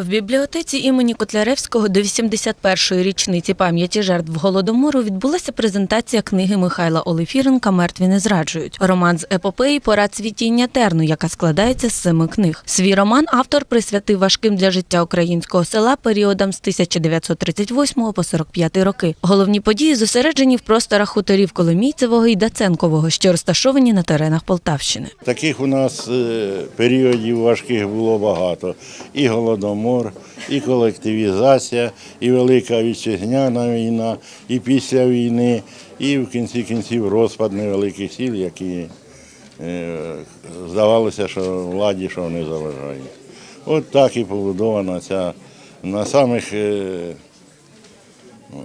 В бібліотеці імені Котляревського до 81-ї річниці пам'яті жертв голодомору відбулася презентація книги Михайла Олефіренка Мертві не зраджують. Роман з епопеї Пора цвітіння терну, яка складається з семи книг. Свій роман автор присвятив важким для життя українського села періодам з 1938 по 45 роки. Головні події зосереджені в просторах хуторів Коломійцевого і Даценкового, що розташовані на теренах Полтавщини. Таких у нас е, періодів важких було багато. І голодомор, і колективізація, і Велика Вітчизняна війна, і після війни, і в кінці кінців розпад невеликих сіл, які е, здавалося, що владі що не заважають. От так і побудована ця на самих е,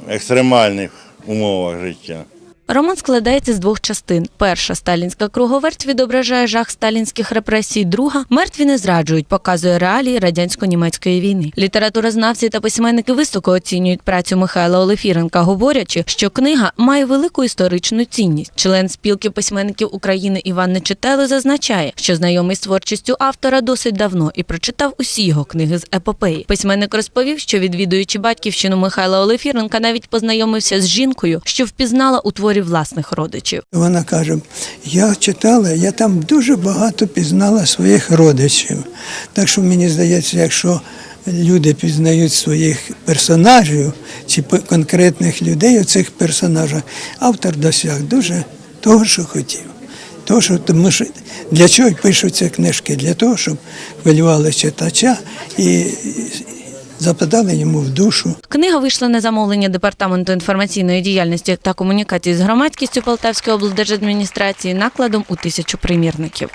екстремальних умовах життя. Роман складається з двох частин. Перша сталінська круговерть відображає жах сталінських репресій. Друга мертві не зраджують, показує реалії радянсько-німецької війни. Літературознавці та письменники високо оцінюють працю Михайла Олефіренка, говорячи, що книга має велику історичну цінність. Член спілки письменників України Іван Нечитело зазначає, що знайомий з творчістю автора досить давно і прочитав усі його книги з епопеї. Письменник розповів, що відвідуючи батьківщину Михайла Олефіренка, навіть познайомився з жінкою, що впізнала у творі власних родичів. Вона каже: я читала, я там дуже багато пізнала своїх родичів. Так що мені здається, якщо люди пізнають своїх персонажів чи конкретних людей у цих персонажах, автор досяг дуже того, що хотів. Того, що, тому що для чого пишуться книжки? Для того, щоб хвилювали читача і западали йому в душу. Книга вийшла на замовлення департаменту інформаційної діяльності та комунікації з громадськістю Полтавської облдержадміністрації накладом у тисячу примірників.